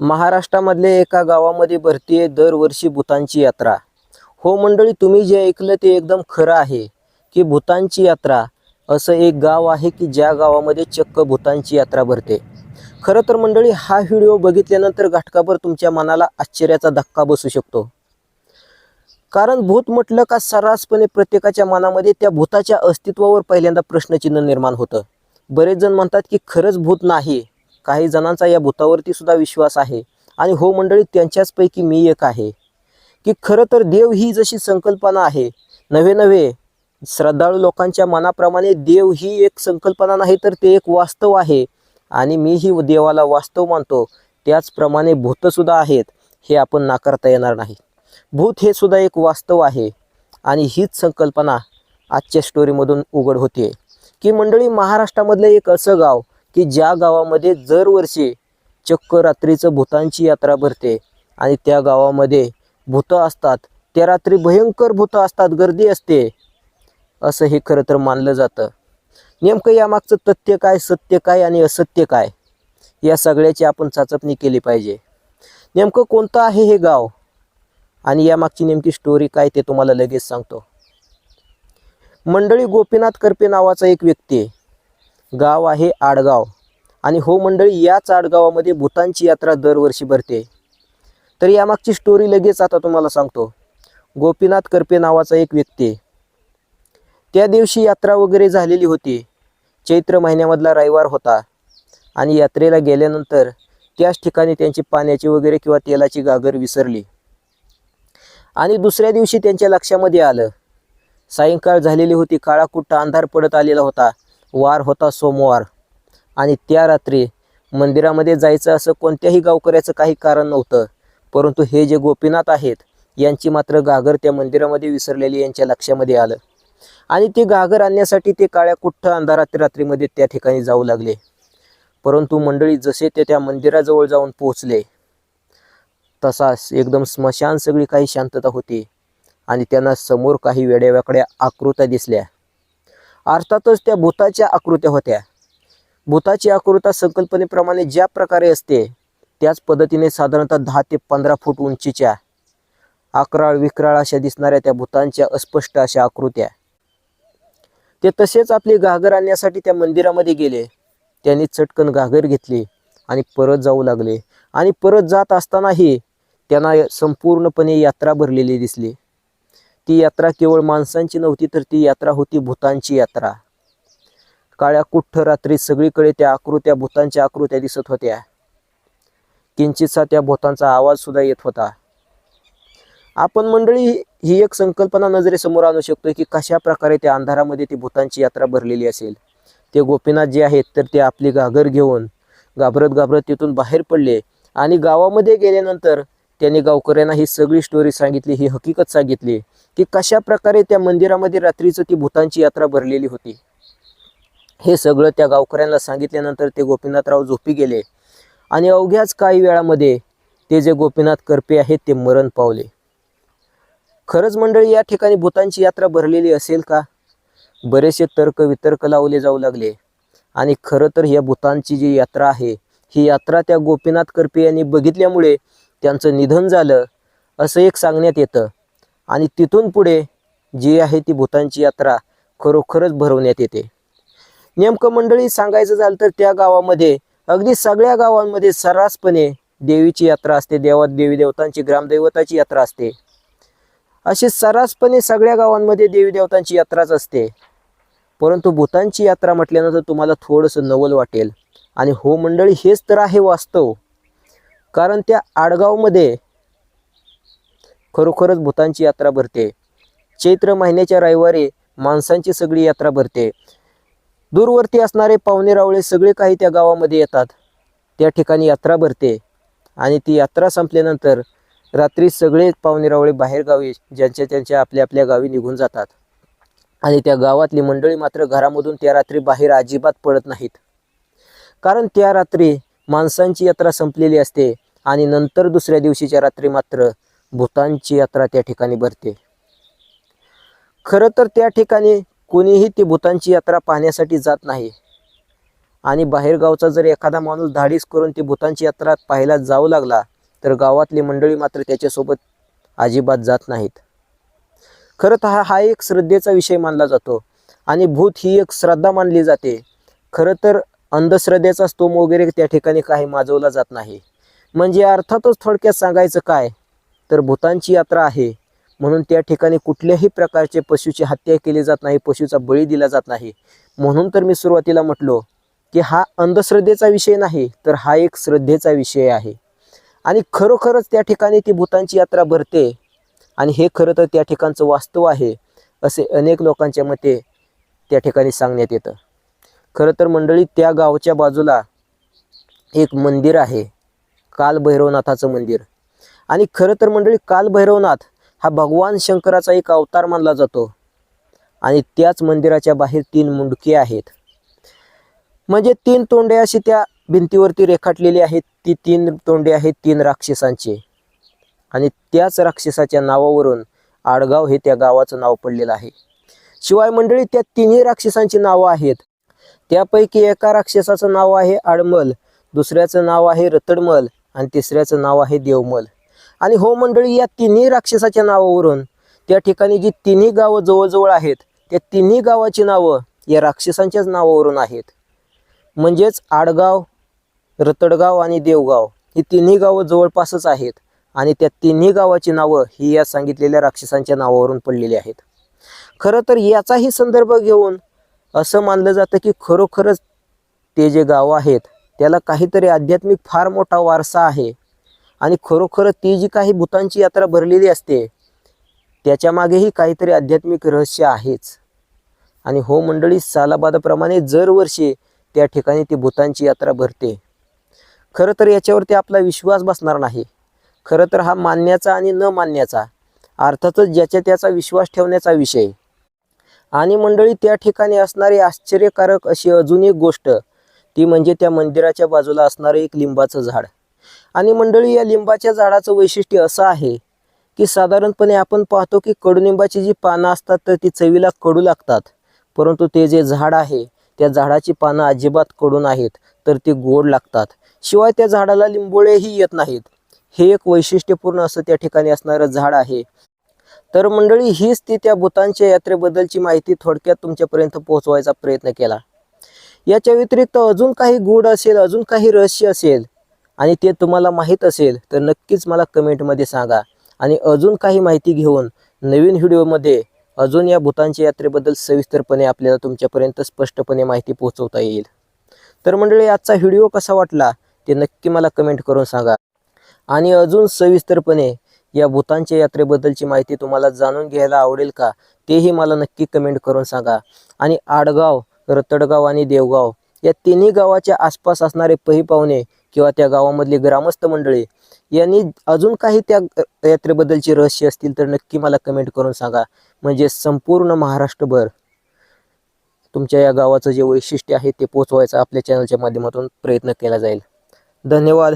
महाराष्ट्रामधले एका गावामध्ये भरतीये दरवर्षी भूतांची यात्रा. हो मंडळी तुम्ही जे ऐकलं ते एकदम खरं आहे की भूतांची यात्रा असं एक गाव आहे की ज्या गावामध्ये चक्क भूतांची यात्रा भरते. खरं तर मंडळी हा व्हिडिओ बघितल्यानंतर घाटकाभर तुमच्या मनाला आश्चर्याचा धक्का बसू शकतो. कारण भूत म्हटलं का सर्रासपणे प्रत्येकाच्या मनामध्ये त्या भूताच्या अस्तित्वावर पहिल्यांदा प्रश्नचिन्ह निर्माण होतं. बरेच जण म्हणतात की खरंच भूत नाही. काही जणांचा या भूतावरती सुद्धा विश्वास आहे. आणि हो मंडळी त्यांच्याचपैकी मी एक आहे. की खरं तर देव ही जशी संकल्पना आहे नवे नवे श्रद्धाळू लोकांच्या मनाप्रमाणे देव ही एक संकल्पना नाही तर ते एक वास्तव आहे. आणि मीही देवाला वास्तव मानतो. त्याचप्रमाणे भूतसुद्धा आहेत हे आपण नाकारता येणार नाही. भूत हे सुद्धा एक वास्तव आहे. आणि हीच संकल्पना आजच्या स्टोरीमधून उघड होते की मंडळी महाराष्ट्रामधलं एक असं गाव की ज्या गावामध्ये दरवर्षी चक्क रात्रीचं भूतांची यात्रा भरते आणि त्या गावामध्ये भूतं असतात त्या रात्री भयंकर भूतं असतात गर्दी असते असं हे खरं तर मानलं जातं. नेमकं यामागचं तथ्य काय सत्य काय आणि असत्य काय? या सगळ्याची आपण चाचपणी केली पाहिजे. नेमकं कोणतं आहे हे गाव? आणि यामागची नेमकी स्टोरी काय ते तुम्हाला लगेच सांगतो. मंडळी गोपीनाथ करपे नावाचा एक व्यक्ती आहे. गाव आहे आडगाव. आणि हो मंडळी याच आडगावामध्ये भूतांची यात्रा दरवर्षी भरते. तर यामागची स्टोरी लगेच आता तुम्हाला सांगतो. गोपीनाथ करपे नावाचा एक व्यक्ती. त्या दिवशी यात्रा वगैरे झालेली होती. चैत्र महिन्यामधला रविवार होता. आणि यात्रेला गेल्यानंतर त्याच ठिकाणी त्यांची पाण्याची वगैरे किंवा तेलाची गागर विसरली. आणि दुसऱ्या दिवशी त्यांच्या लक्षामध्ये आलं. सायंकाळ झालेली होती काळाकुट्टा अंधार पडत आलेला होता. वार होता सोमवार. आणि त्या रात्री मंदिरामध्ये जायचं असं कोणत्याही गावकऱ्याचं काही कारण नव्हतं. परंतु हे जे गोपीनाथ आहेत यांची मात्र गागर त्या मंदिरामध्ये विसरलेली यांच्या लक्षामध्ये आलं. आणि ते गागर आणण्यासाठी ते काळ्या कुठ्ठ अंधारात रात्रीमध्ये त्या ठिकाणी जाऊ लागले. परंतु मंडळी जसे ते त्या मंदिराजवळ जाऊन पोहोचले तसाच एकदम स्मशान सगळी काही शांतता होती. आणि त्यांना समोर काही वेड्यावाकड्या आकृत्या दिसल्या. अर्थातच त्या भूताच्या आकृत्या होत्या. भूताची आकृता संकल्पनेप्रमाणे ज्या प्रकारे असते त्याच पद्धतीने साधारणतः दहा ते पंधरा फूट उंचीच्या आक्राळ विक्राळ अशा दिसणाऱ्या त्या भूतांच्या अस्पष्ट अशा आकृत्या. ते तसेच आपली घागर आणण्यासाठी त्या मंदिरामध्ये गेले. त्यांनी चटकन घागर घेतली आणि परत जाऊ लागले. आणि परत जात असतानाही त्यांना संपूर्णपणे यात्रा भरलेली दिसली. ती यात्रा केवळ माणसांची नव्हती तर ती यात्रा होती भूतांची यात्रा. काळ्या कुठ्ठ रात्री सगळीकडे त्या आकृत्या भूतांच्या आकृत्या दिसत होत्या. किंचितसा त्या भूतांचा आवाज सुद्धा येत होता. आपण मंडळी ही एक संकल्पना नजरेसमोर आणू शकतो की कशा प्रकारे त्या अंधारामध्ये ती भूतांची यात्रा भरलेली असेल. ते गोपीनाथ जे आहेत तर ते आपली घागर घेऊन घाबरत घाबरत तिथून बाहेर पडले आणि गावामध्ये गेल्यानंतर त्यांनी गावकऱ्यांना ही सगळी स्टोरी सांगितली ही हकीकत सांगितली की कशा प्रकारे त्या मंदिरामध्ये रात्रीचं ती भूतांची यात्रा भरलेली होती. हे सगळं त्या गावकऱ्यांना सांगितल्यानंतर ते गोपीनाथराव झोपी गेले. आणि अवघ्याच काही वेळामध्ये ते जे गोपीनाथ करपे आहेत ते मरण पावले. खरंच मंडळी या ठिकाणी भूतांची यात्रा भरलेली असेल का? बरेचसे तर्क वितर्क लावले जाऊ लागले. आणि खरं तर या भूतांची जी यात्रा आहे ही यात्रा त्या गोपीनाथ करपे यांनी बघितल्यामुळे त्यांचं निधन झालं असं एक सांगण्यात येतं. आणि तिथून पुढे जी आहे ती भूतांची यात्रा खरोखरच भरवण्यात येते. नेमकं मंडळी सांगायचं झालं तर त्या गावामध्ये अगदी सगळ्या गावांमध्ये सर्रासपणे देवीची यात्रा असते देवा देवी देवतांची ग्रामदैवताची यात्रा असते. अशी सर्रासपणे सगळ्या गावांमध्ये देवी देवतांची यात्राच असते. परंतु भूतांची यात्रा म्हटल्यानंतर तुम्हाला थोडंसं नवल वाटेल. आणि हो मंडळी हेच तर आहे वास्तव. कारण त्या आडगावमध्ये खरोखरच भूतांची यात्रा भरते. चैत्र महिन्याच्या रविवारी माणसांची सगळी यात्रा भरते. दूरवरती असणारे पाहुणे रावळे सगळे काही त्या गावामध्ये येतात. त्या ठिकाणी यात्रा भरते आणि ती यात्रा संपल्यानंतर रात्री सगळे पाहुणे रावळे बाहेरगावी ज्यांच्या त्यांच्या आपल्या आपल्या गावी निघून जातात. आणि त्या गावातली मंडळी मात्र घरामधून त्या रात्री बाहेर अजिबात पडत नाहीत. कारण त्या रात्री माणसांची यात्रा संपलेली असते. आणि नंतर दुसऱ्या दिवशीच्या रात्री मात्र भूतांची यात्रा त्या ठिकाणी भरते. खरं तर त्या ठिकाणी कोणीही ती भूतांची यात्रा पाहण्यासाठी जात नाही. आणि बाहेरगावचा जर एखादा माणूस धाडीस करून ती भूतांची यात्रा पाहायला जाऊ लागला तर गावातली मंडळी मात्र त्याच्यासोबत अजिबात जात नाहीत. खरं तर हा हा एक श्रद्धेचा विषय मानला जातो. आणि भूत ही एक श्रद्धा मानली जाते. खरं तर अंधश्रद्धेचा स्तोम वगैरे त्या ठिकाणी काही माजवला जात नाही. म्हणजे अर्थातच थोडक्यात सांगायचं काय? तर भूतांची यात्रा आहे. म्हणून त्या ठिकाणी कुठल्याही प्रकारचे पशुची हत्या केली जात नाही पशुचा बळी दिला जात नाही. म्हणून तर मी सुरुवातीला म्हटलो की हा अंधश्रद्धेचा विषय नाही तर हा एक श्रद्धेचा विषय आहे. आणि खरोखरच त्या ठिकाणी ती भूतांची यात्रा भरते. आणि हे खरं तर त्या ठिकाणचं वास्तव आहे असे अनेक लोकांच्या मते त्या ठिकाणी सांगण्यात येतं. खरं तर मंडळी त्या गावच्या बाजूला एक मंदिर आहे. कालभैरवनाथाचं मंदिर. आणि खरं तर मंडळी कालभैरवनाथ हा भगवान शंकराचा एक अवतार मानला जातो. आणि त्याच मंदिराच्या बाहेर तीन मुंडके आहेत. म्हणजे तीन तोंडे अशी त्या भिंतीवरती रेखाटलेली आहेत. ती तीन तोंडे आहेत तीन राक्षसांचे. आणि त्याच राक्षसाच्या नावावरून आडगाव हे त्या गावाचं नाव पडलेलं आहे. शिवाय मंडळी त्या तिन्ही राक्षसांची नावं आहेत. त्यापैकी एका राक्षसाचं नाव आहे आडमल दुसऱ्याचं नाव आहे रतडमल आणि तिसऱ्याचं नाव आहे देवमल. आणि हो मंडळी या तिन्ही राक्षसाच्या नावावरून त्या ठिकाणी जी तिन्ही गावं जवळजवळ आहेत त्या तिन्ही गावाची नावं या राक्षसांच्याच नावावरून आहेत. म्हणजेच आडगाव रतडगाव आणि देवगाव ही तिन्ही गावं जवळपासच आहेत आणि त्या तिन्ही गावाची नावं ही या सांगितलेल्या राक्षसांच्या नावावरून पडलेली आहेत. खरं तर याचाही संदर्भ घेऊन असं मानलं जातं की खरोखरच ते जे गावं आहेत त्याला काहीतरी आध्यात्मिक फार मोठा वारसा आहे. आणि खरोखर ती जी काही भूतांची यात्रा भरलेली असते त्याच्यामागेही काहीतरी आध्यात्मिक रहस्य आहेच. आणि हो मंडळी सालाबादाप्रमाणे दरवर्षी त्या ठिकाणी ती भूतांची यात्रा भरते. खरं तर याच्यावरती आपला विश्वास बसणार नाही. खरं तर हा मानण्याचा आणि न मानण्याचा अर्थातच ज्याच्या त्याचा विश्वास ठेवण्याचा विषय. आणि मंडळी त्या ठिकाणी असणारी आश्चर्यकारक अशी अजून एक गोष्ट ती म्हणजे त्या मंदिराच्या बाजूला असणारं एक लिंबाचं झाड. आणि मंडळी या लिंबाच्या झाडाचं वैशिष्ट्य असं आहे की साधारणपणे आपण पाहतो की कडुनिंबाची जी पानं असतात तर ती चवीला कडू लागतात. परंतु ते जे झाड आहे त्या झाडाची पानं अजिबात कडू नाहीत तर ती गोड लागतात. शिवाय त्या झाडाला लिंबोळेही येत नाहीत. हे एक वैशिष्ट्यपूर्ण असं त्या ठिकाणी असणारं झाड आहे. तर मंडळी हीच ती त्या भूतांच्या यात्रेबद्दलची माहिती थोडक्यात तुमच्यापर्यंत पोहोचवायचा प्रयत्न केला. याच्या व्यतिरिक्त अजून काही गूढ असेल अजून काही रहस्य असेल आणि ते तुम्हाला माहीत असेल तर नक्कीच मला कमेंटमध्ये सांगा. आणि अजून काही माहिती घेऊन नवीन व्हिडिओमध्ये अजून या भूतांच्या यात्रेबद्दल सविस्तरपणे आपल्याला तुमच्यापर्यंत स्पष्टपणे माहिती पोहोचवता येईल. तर मंडळी आजचा व्हिडिओ कसा वाटला ते नक्की मला कमेंट करून सांगा. आणि अजून सविस्तरपणे या भूतांच्या यात्रेबद्दलची माहिती तुम्हाला जाणून घ्यायला आवडेल का तेही मला नक्की कमेंट करून सांगा. आणि आडगाव रतडगाव आणि देवगाव या तिन्ही गावाच्या आसपास असणारे पही पाहुणे किंवा त्या गावामधली ग्रामस्थ मंडळी यांनी अजून काही त्या यात्रेबद्दलची रहस्य असतील तर नक्की मला कमेंट करून सांगा. म्हणजे संपूर्ण महाराष्ट्रभर तुमच्या या गावाचं जे वैशिष्ट्य आहे ते पोचवायचा आपल्या चॅनलच्या माध्यमातून प्रयत्न केला जाईल. धन्यवाद.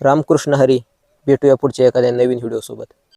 रामकृष्ण हरी. भेटूया पुढच्या एखाद्या नवीन व्हिडिओसोबत